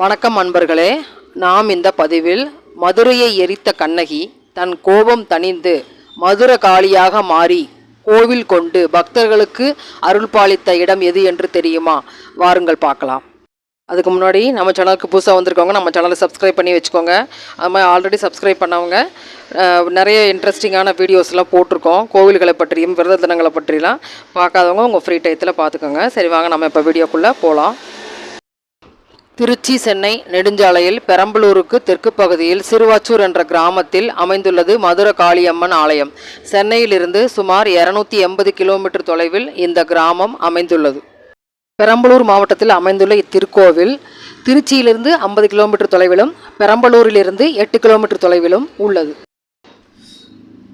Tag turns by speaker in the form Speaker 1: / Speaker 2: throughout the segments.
Speaker 1: வணக்கம் அன்பர்களே. நாம் இந்த பதிவில் மதுரையை எரித்த கண்ணகி தன் கோபம் தணிந்து மதுர காளியாக மாறி கோவில் கொண்டு பக்தர்களுக்கு அருள் பாலித்த இடம் எது என்று தெரியுமா? வாருங்கள் பார்க்கலாம். அதுக்கு முன்னாடி நம்ம சேனலுக்கு புதுசாக வந்திருக்கவங்க நம்ம சேனலை சப்ஸ்கிரைப் பண்ணி வச்சுக்கோங்க. அது மாதிரி ஆல்ரெடி சப்ஸ்கிரைப் பண்ணவங்க நிறைய இன்ட்ரெஸ்டிங்கான வீடியோஸ்லாம் போட்டிருக்கோம். கோவில்களை பற்றியும் விரத தினங்களை பற்றிலாம் பார்க்காதவங்க உங்கள் ஃப்ரீ டயத்தில் பார்த்துக்கோங்க. சரி வாங்க நம்ம இப்போ வீடியோக்குள்ளே போகலாம் திருச்சி சென்னை நெடுஞ்சாலையில் பெரம்பலூருக்கு தெற்கு பகுதியில் சிறுவாச்சூர் என்ற கிராமத்தில் அமைந்துள்ளது மதுர காளியம்மன் ஆலயம். சென்னையிலிருந்து சுமார் 280 எண்பது கிலோமீட்டர் தொலைவில் இந்த கிராமம் அமைந்துள்ளது. பெரம்பலூர் மாவட்டத்தில் அமைந்துள்ள இத்திருக்கோவில் திருச்சியிலிருந்து ஐம்பது கிலோமீட்டர் தொலைவிலும் பெரம்பலூரிலிருந்து எட்டு கிலோமீட்டர் தொலைவிலும் உள்ளது.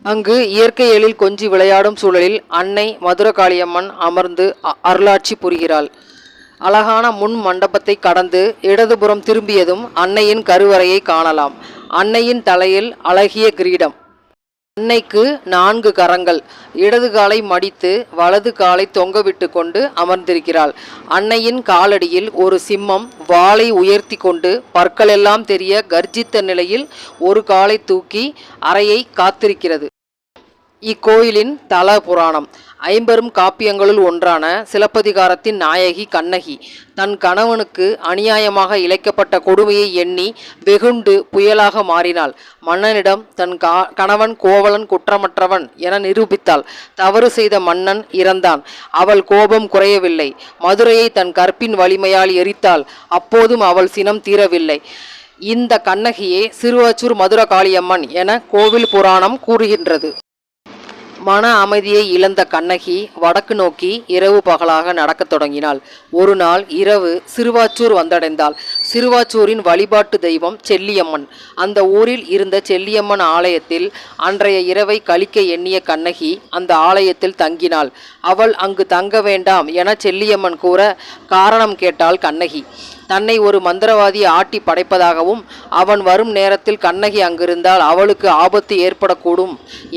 Speaker 1: அங்கு இயற்கை எழில் கொஞ்சி விளையாடும் சூழலில் அன்னை மதுரகாளியம்மன் அமர்ந்து அ- அருளாட்சி புரிகிறாள். அழகான முன் மண்டபத்தை கடந்து இடதுபுறம் திரும்பியதும் அன்னையின் கருவறையை காணலாம். அன்னையின் தலையில் அழகிய கிரீடம். அன்னைக்கு நான்கு கரங்கள். இடது காலை மடித்து வலது காலை தொங்கவிட்டு கொண்டு அமர்ந்திருக்கிறாள். அன்னையின் காலடியில் ஒரு சிம்மம் வாளை உயர்த்தி கொண்டு பற்களெல்லாம் தெரிய கர்ஜித்த நிலையில் ஒரு காலை தூக்கி அறையை காத்திருக்கிறது. இக்கோயிலின் தல புராணம் ஐம்பெரும் காப்பியங்களுள் ஒன்றான சிலப்பதிகாரத்தின் நாயகி கண்ணகி. தன் கணவனுக்கு அநியாயமாக இழைக்கப்பட்ட கொடுமையை எண்ணி வெகுண்டு புயலாக மாறினாள். மன்னனிடம் தன் கா கணவன் கோவலன் குற்றமற்றவன் என நிரூபித்தாள். தவறு செய்த மன்னன் இறந்தான். அவள் கோபம் குறையவில்லை. மதுரையை தன் கற்பின் வலிமையால் எரித்தாள். அப்போதும் அவள் சினம் தீரவில்லை. இந்த கண்ணகியே சிறுவாச்சூர் மதுர காளியம்மன் என கோவில் புராணம் கூறுகின்றது. மன அமைதியை இழந்த கண்ணகி வடக்கு நோக்கி இரவு பகலாக நடக்கத் தொடங்கினாள். ஒரு நாள் இரவு சிறுவாச்சூர் வந்தடைந்தாள். சிறுவாச்சூரின் வழிபாட்டு தெய்வம் செல்லியம்மன். அந்த ஊரில் இருந்த செல்லியம்மன் ஆலயத்தில் அன்றைய இரவை கழிக்க எண்ணிய கண்ணகி அந்த ஆலயத்தில் தங்கினாள். அவள் அங்கு தங்க வேண்டாம் என செல்லியம்மன் கூற காரணம் கேட்டாள் கண்ணகி. தன்னை ஒரு மந்திரவாதி ஆட்டி படைப்பதாகவும் அவன் வரும் நேரத்தில் கண்ணகி அங்கிருந்தால் அவளுக்கு ஆபத்து ஏற்படக்கூடும்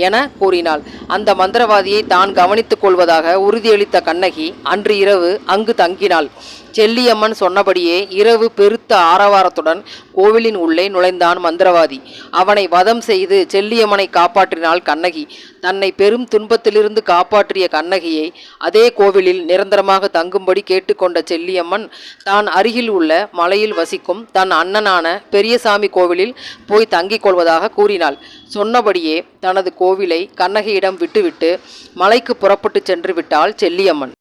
Speaker 1: என கூறினாள். அந்த மந்திரவாதியை தான் கவனித்துக் கொள்வதாக உறுதியளித்த கண்ணகி அன்று இரவு அங்கு தங்கினாள். செல்லியம்மன் சொன்னபடியே இரவு பெருத்த ஆரவாரத்துடன் கோவிலின் உள்ளே நுழைந்தான் மந்திரவாதி. அவனை வதம் செய்து செல்லியம்மனை காப்பாற்றினாள் கண்ணகி. தன்னை பெரும் துன்பத்திலிருந்து காப்பாற்றிய கண்ணகியை அதே கோவிலில் நிரந்தரமாக தங்கும்படி கேட்டுக்கொண்ட செல்லியம்மன் தான் அருகில் உள்ள மலையில் வசிக்கும் தன் அண்ணனான பெரியசாமி கோவிலில் போய் தங்கிக் கொள்வதாக கூறினாள். சொன்னபடியே தனது கோவிலை கண்ணகியிடம் விட்டுவிட்டு மலைக்கு புறப்பட்டு சென்று விட்டாள் செல்லியம்மன்.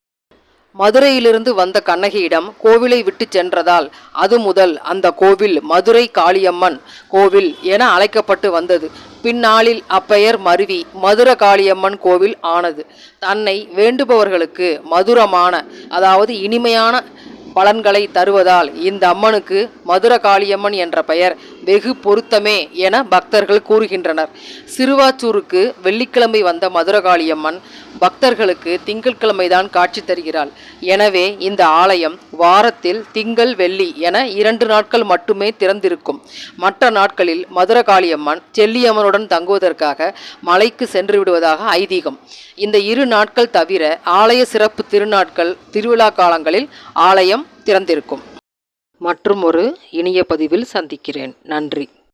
Speaker 1: மதுரையிலிருந்து வந்த கண்ணகியிடம் கோவிலை விட்டு சென்றதால் அது முதல் அந்த கோவில் மதுரை காளியம்மன் கோவில் என அழைக்கப்பட்டு வந்தது. பின்னாளில் அப்பெயர் மருவி மதுர காளியம்மன் கோவில் ஆனது. தன்னை வேண்டுபவர்களுக்கு மதுரமான அதாவது இனிமையான பலன்களை தருவதால் இந்த அம்மனுக்கு மதுர காளியம்மன் என்ற பெயர் வெகு பொருத்தமே என பக்தர்கள் கூறுகின்றனர். சிறுவாச்சூருக்கு வெள்ளிக்கிழமை வந்த மதுரகாளியம்மன் பக்தர்களுக்கு திங்கட்கிழமைதான் காட்சி தருகிறாள். எனவே இந்த ஆலயம் வாரத்தில் திங்கள் வெள்ளி என இரண்டு நாட்கள் மட்டுமே திறந்திருக்கும். மற்ற நாட்களில் மதுரகாளியம்மன் செல்லியம்மனுடன் தங்குவதற்காக மலைக்கு சென்று விடுவதாக ஐதீகம். இந்த இரு நாட்கள் தவிர ஆலய சிறப்பு திருநாட்கள் திருவிழா காலங்களில் ஆலயம் திறந்திருக்கும். மற்றும் ஒரு இனிய பதிவில் சந்திக்கிறேன். நன்றி.